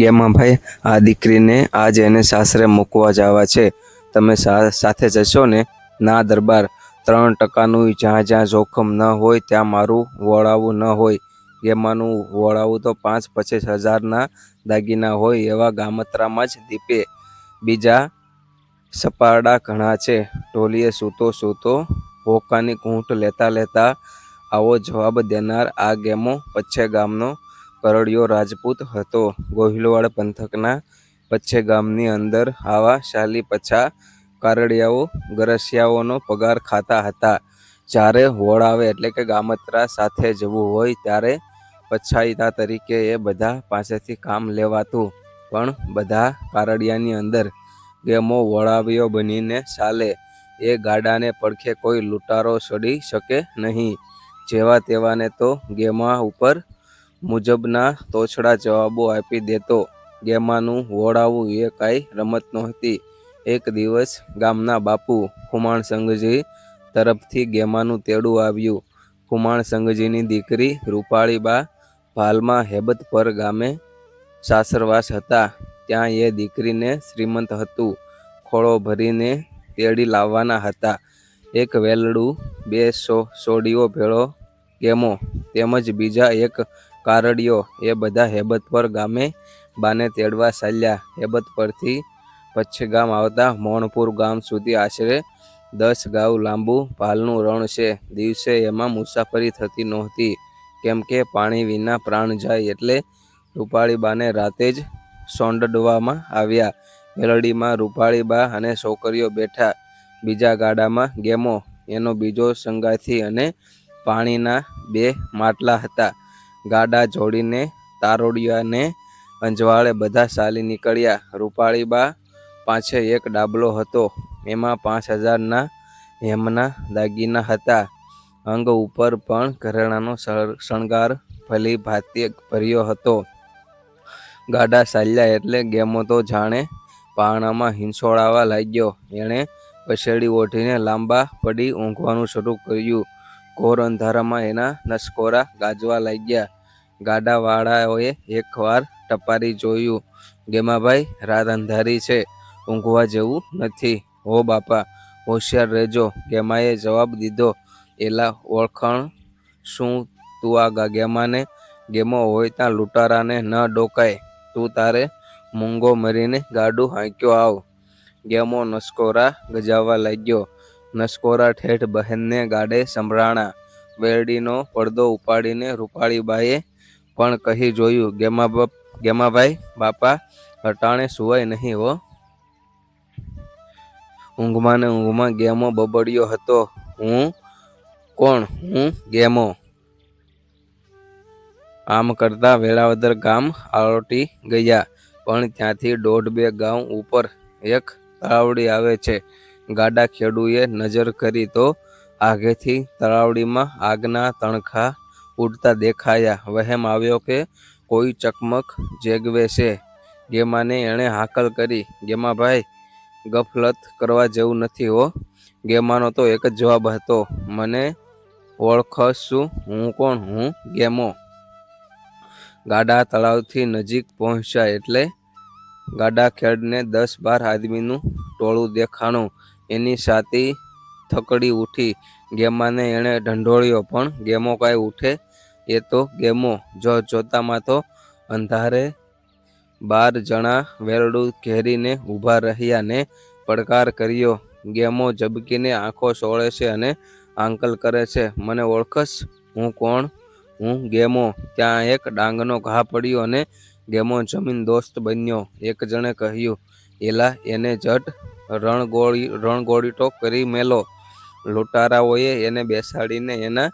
ગેમાં ભાઈ આ દીકરીને આજ એને સાસરે મૂકવા જવા છે. તમે સાથે જશો ને? ના દરબાર. ત્રણ ટકાનું જ્યાં જ્યાં જોખમ ન હોય ત્યાં મારું વળાવું ન હોય. ગેમાનું વળાવું તો પાંચ પચીસ હજારના દાગીના હોય એવા ગામત્રામાં જ દીપે. બીજા સપારડા ઘણા છે. ઢોલીએ સૂતો સૂતો હોકાની ઘૂંટ લેતા લેતા આવો જવાબ દેનાર આ ગેમો પચ્છે ગામનો કરડિયો રાજપૂત હતો. ગોહિલવાડ પંથકના પચ્છે ગામની અંદર આવા શાલી પછા કારડિયાઓ, ગરસિયાઓનો પગાર ખાતા હતા. જ્યારે હોળ આવે એટલે કે ગામત્રા સાથે જવું હોય ત્યારે પછાઈતા તરીકે એ બધા પાસેથી કામ લેવાતું. પણ બધા કારડિયાની અંદર ગેમો વળાવ્યો બનીને ચાલે. એ ગાડાને પડખે કોઈ લૂંટારો ચડી શકે નહીં. જેવા તેવાને તો ગેમા ઉપર મુજબના તોછડા જવાબો આપી દેતો. ગેમાનું વોળાવું એ કાંઈ રમત નહોતી. એક દિવસ ગામના બાપુ ખુમાણ સંઘજી તરફથી ગેમાનું તેડું આવ્યું. ખુમાણ સંઘજીની દીકરી રૂપાળીબા ભાલમાં હેબતપર ગામે સાસરવાસ હતા. ત્યાં એ દીકરીને શ્રીમંત હતું. ખોળો ભરીને તેડી લાવવાના હતા. એક વેલડું, બે સો સોડીઓ ભેળો ગેમો, તેમજ બીજા એક કારડિયો એ બધા હેબતપર ગામે બાને તેડવા ચાલ્યા. હેબત પરથી પચ્છગામ આવતા મોણપુર ગામ સુધી આશરે દસ ગાઉ લાંબુ પાલનું રણ છે. દિવસે એમાં મુસાફરી થતી નહોતી. કેમ કે પાણી વિના પ્રાણ જાય એટલે રૂપાળીબાને રાતે જ સોંડડવામાં આવ્યા. મેલડીમાં રૂપાળીબા અને છોકરીઓ બેઠા. બીજા ગાડામાં ગેમો. એનો બીજો સંગાથી અને પાણીના બે માટલા હતા. ગાડા જોડીને તારોડિયાને અંજવાળે બધા ચાલી નીકળ્યા. રૂપાળીબા પાછે એક ડાબલો હતો. એમાં પાંચ હજારના હેમના દાગીના હતા. અંગ ઉપર પણ ઘરેણાનો શણ- શણગાર ભલી ભાતે ભર્યો હતો. ગાડા ચાલ્યા એટલે ગેમો તો જાણે પાણામાં હિંસોળાવા લાગ્યો. એણે પછેડી ઓઢીને લાંબા પડી ઊંઘવાનું શરૂ કર્યું. ઘોર અંધારામાં એના નસકોરા ગાજવા લાગ્યા. ગાડાવાળાઓએ એકવાર ટપારી જોયું. ગેમાભાઈ રાત અંધારી છે. ઊંઘવા જેવું નથી. હો બાપા, હોશિયાર રહેજો. ગેમાએ જવાબ દીધો. એલા, ઓળખાણ શું? તું આ ગેમાને ગેમો હોય ત્યાં લૂંટારાને ન ડોકાય. તું તારે મૂંગો મરીને ગાડું હાંક્યો આવ. ગેમો નસકોરા ગજાવવા લાગ્યો. નસકોરા ઠેઠ બહેનને ગાડે સંભળાણા. વેરડીનો પડદો ઉપાડીને રૂપાળીબાએ પણ કહી જોયું, ગેમા બપ ગેમાભાઈ બાપા, હટાણે સુવાય નહીં હો. ઊંઘમાં ને ઊંઘમાં ગેમો બબડ્યો હતો. હું કોણ? હું ગેમો? આમ કરતા વેળાવદર ગામ આળોટી ગયા, પણ ત્યાંથી દોઢ બે ગામ ઉપર એક તળાવડી આવે છે. ગાડા ખેડૂએ નજર કરી તો આગેથી તળાવડીમાં આગના તણખા ઉડતા દેખાયા. વહેમ આવ્યો કે કોઈ ચકમક જેગવે છે. ગેમાને એણે હાકલ કરી. ગેમાભાઈ ગફલત કરવા જેવું નથી હો. ગેમાનો તો એક જ જવાબ હતો. મને ઓળખશું હું કોણ? હું ગેમો. ગાડા તળાવથી નજીક પહોંચ્યા એટલે ગાડા ખેડને દસ બાર આદમીનું ટોળું દેખાણું એની છાતી થકડી ઉઠી. ગેમાને એણે ઢંઢોળ્યો, પણ ગેમો કાંઈ ઉઠે? એ તો ગેમો. જો જોતામાં તો અંધારે બાર જણા વેરડું ઘેરીને ઊભા રહ્યા ને પડકાર કર્યો. ગેમો ઝબકીને આંખો સોળે છે અને આંકલ કરે છે. મને ઓળખશ હું કોણ? હું ગેમો. ત્યાં એક ડાંગનો ઘા પડ્યો અને ગેમો જમીન દોસ્ત બન્યો. એક જણે કહ્યું, એલા, એને જટ રણગોળી રણગોળીટો કરી મેલો. લૂંટારાઓએ એને બેસાડીને એના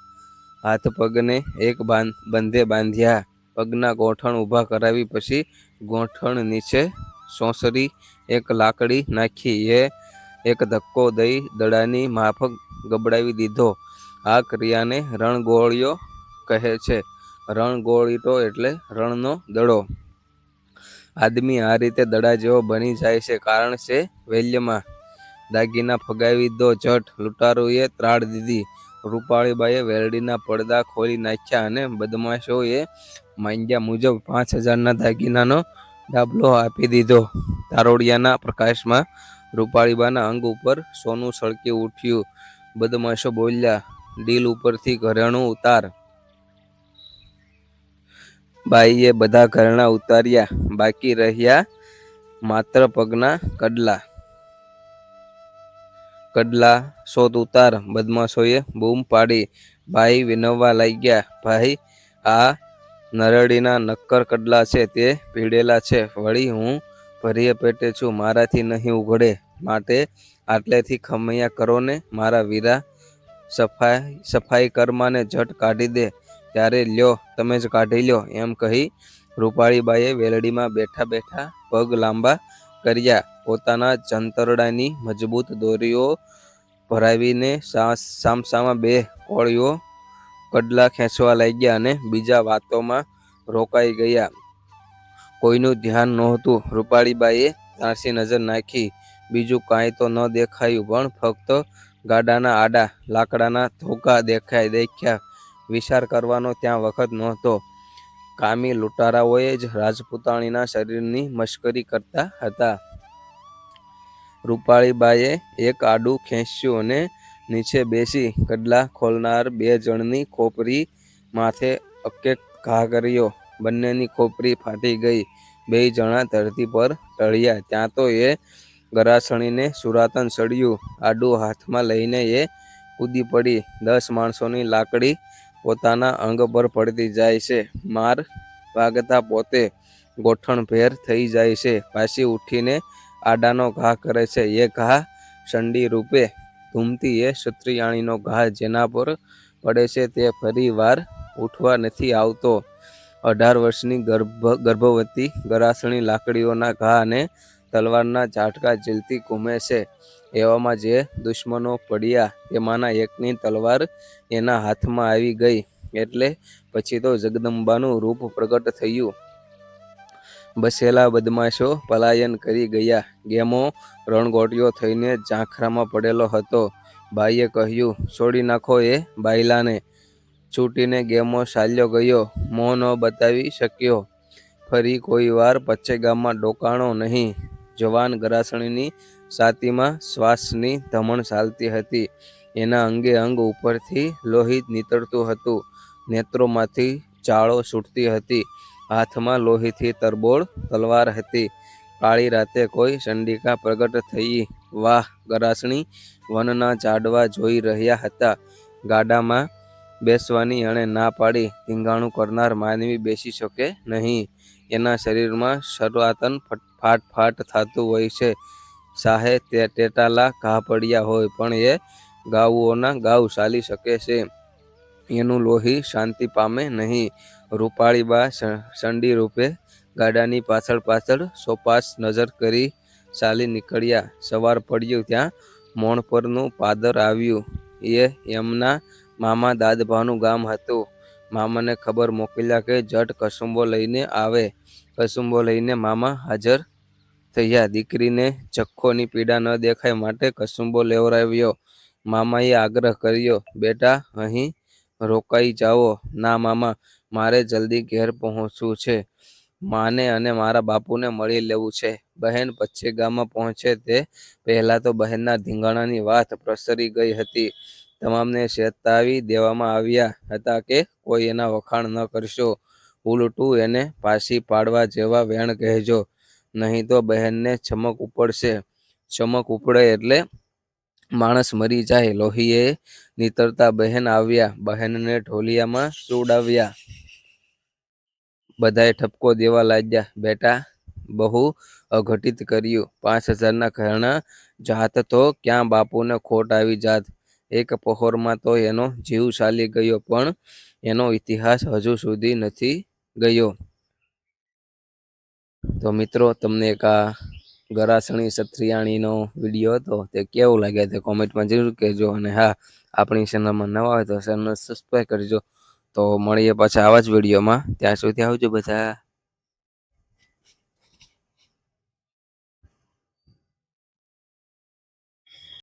હાથ પગને એક બાંધ, બંધે બાંધ્યા. પગના ગોઠણ ઊભા કરાવી પછી ગોઠણ નીચે સોંસરી એક લાકડી નાખી. એ એક ધક્કો દઈ દડાની માફક ગબડાવી દીધો. આ ક્રિયાને રણગોળીઓ કહે છે. રણગોળીટો એટલે રણનો દડો. આદમી આ રીતે દડા જેવો બની જાય છે કારણ છે વેલ્યમાં. દાગીના ફગાવી દો, જટ લૂંટારુએ ત્રાળ દીધી. રૂપાળીબાઈએ વેરડીના પડદા ખોલી નાખ્યા અને બદમાશોએ માંગ્યા મુજબ પાંચ હજારના દાગીનાનો ડાબલો આપી દીધો. તારોડિયાના પ્રકાશમાં રૂપાળીબાના અંગ ઉપર સોનું સળકી ઉઠ્યું. બદમાશો બોલ્યા, ડીલ ઉપરથી ઘરેણું ઉતાર. બાઈએ બધા ઘરણા ઉતાર્યા. બાકી રહ્યા માત્ર પગના કડલા. કડલા શોધ ઉતાર. બદમાશોએ બૂમ પાડી. ભાઈ વિનવવા લાગ્યા. ભાઈ, આ નરળીના નક્કર કડલા છે, તે પીડેલા છે. વળી હું ભરીએ પેટે છું, મારાથી નહીં ઉઘડે. માટે આટલેથી ખમૈયા કરો ને, મારા વીરા સફાઈ સફાઈ કરમાને ઝટ કાઢી દે. ત્યારે લ્યો, તમે જ કાઢી લ્યો, એમ કહી રૂપાળીબાઈએ વેલડીમાં બેઠા બેઠા પગ લાંબા કર્યા. પોતાના જંતરડાની મજબૂત દોરીઓ ભરાવીને સામસામા બે કોળીઓ કડલા ખેંચવા લાગ્યા અને બીજા વાતોમાં રોકાઈ ગયા. કોઈનું ધ્યાન નહોતું. રૂપાળીબાઈએ ત્રાંસી નજર નાખી. બીજું કાંઈ તો ન દેખાયું, પણ ફક્ત ગાડાના આડા, લાકડાના ધોકા દેખાય દેખ્યા. વિચાર કરવાનો ત્યાં વખત નહોતો. કામી લૂંટારાઓએ જ રાજપૂતાણીના શરીરની મશ્કરી કરતા હતા. રૂપાળીબાએ એક આડું ખેંચ્યું અને નીચે બેસી કડલા ખોલનાર બે જણની ખોપરી માથે અકેક ઘા કર્યો. બંનેની ખોપરી ફાટી ગઈ. બે જણા ધરતી પર ટળ્યા. ત્યાં તો એ ગરાસણીને સુરાતન સળ્યું. આડું હાથમાં લઈને એ કૂદી પડી. દસ માણસોની લાકડી પોતાના અંગ પર પડતી જાય છે. માર વાગતા પોતે ગોઠણભેર થઈ જાય છે. પાછી ઉઠીને આડાનો ઘા કરે છે. એ ઘા શંડી રૂપે ધૂમતી એ ક્ષત્રિયાણીનો ઘા જેના પર પડે છે તે ફરી વાર ઉઠવા નથી આવતો. અઢાર વર્ષની ગર્ભ, ગર્ભવતી ગરાસણી લાકડીઓના ઘા અને તલવારના ઝાટકા ઝીલતી ઘૂમે છે. એવામાં જે દુશ્મનો પડ્યા તેમાંના એકની તલવાર એના હાથમાં આવી ગઈ એટલે પછી તો જગદંબાનું રૂપ પ્રગટ થયું. બસેલા બદમાશો પલાયન કરી ગયા. ગેમો રણગોટિયો થઈને ઝાંખરામાં પડેલો હતો. બાઈએ કહ્યું, છોડી નાખો એ બાયલાને. છૂટીને ગેમો ચાલ્યો ગયો. મોં ન બતાવી શક્યો. ફરી કોઈ વાર પચ્ચે ગામમાં ડોકાણો નહીં. જવાન ગરાસણીની છાતીમાં શ્વાસની ધમણ ચાલતી હતી. એના અંગે અંગ ઉપરથી લોહી નીતરતું હતું. નેત્રોમાંથી ચાળો છૂટતી હતી. હાથમાં લોહીથી તરબોળ, તલવાર હતી. કાળી રાતે કોઈ ચંડિકા પ્રગટ થઈ. વાહ, ગરાસણી વનના ઝાડવા જોઈ રહ્યા હતા. ગાડામાં બેસવાની એણે ના પાડી ધીંગાણું કરનાર માનવી બેસી શકે નહીં. એના શરીરમાં શરૂઆતન ફાટ ફાટ થતું હોય છે. સાહે તે ટેટાલા ઘા પડ્યા હોય પણ એ ગાઉઓના ગાઉ ચાલી શકે છે. એનું લોહી શાંતિ પામે નહીં. રૂપાળીબા ચંડી રૂપે ગાડાની પાછળ પાછળ સોપાસ નજર કરી ચાલી નીકળ્યા. સવાર પડ્યું ત્યાં મોણ પરનું પાદર આવ્યું. એ એમના મામા દાદભાનું ગામ હતું. મામાને ખબર મોકલ્યા કે જટ કસુંબો લઈને આવે. કસુંબો લઈને મામા હાજર થયા. દીકરીને ચખ્ખોની પીડા ન દેખાય માટે કસુંબો લેવરાવ્યો મામાએ આગ્રહ કર્યો, બેટા, અહીં રોકાઈ જાઓ. ના મામા, મારે જલ્દી ઘેર પહોંચવું છે. માને અને મારા બાપુને મળી લેવું છે. બહેન પચ્ચે ગામમાં પહોંચે તે પહેલાં તો બહેનના ધીંગાણાની વાત પ્રસરી ગઈ હતી. તમામને ચેતાવી દેવામાં આવ્યા હતા કે કોઈ એના વખાણ ન કરશો. ઉલટું એને પાછી પાડવા જેવા વેણ કહેજો. નહીં તો બહેનને ચમક ઉપડશે. ચમક ઉપડે એટલે માણસ મરી જાય. લોહીએ નીતરતા બહેન આવ્યા. બહેનને ઢોલિયામાં સુડાવ્યા બધાએ ઠપકો દેવા લાગ્યા. બેટા, બહુ અઘટિત કર્યું. પાંચ હજારના ઘરના જાત તો ક્યાં બાપુને ખોટ આવી જાત? એક પહોરમાં તો એનો જીવ ચાલી ગયો, પણ એનો ઇતિહાસ હજુ સુધી નથી ગયો. તો મિત્રો, તમને એક આ ગરાસણી સત્રિયાણીનો વીડિયો હતો, તે કેવું લાગે તે કોમેન્ટમાં જરૂર કહેજો, અને હા, આપણી ચેનલમાં નવા હોય તો ચેનલ સબસ્ક્રાઈબ કરજો. તો મળીએ પાછા આવા જ વિડીયોમાં. ત્યાં સુધી આવજો બધા.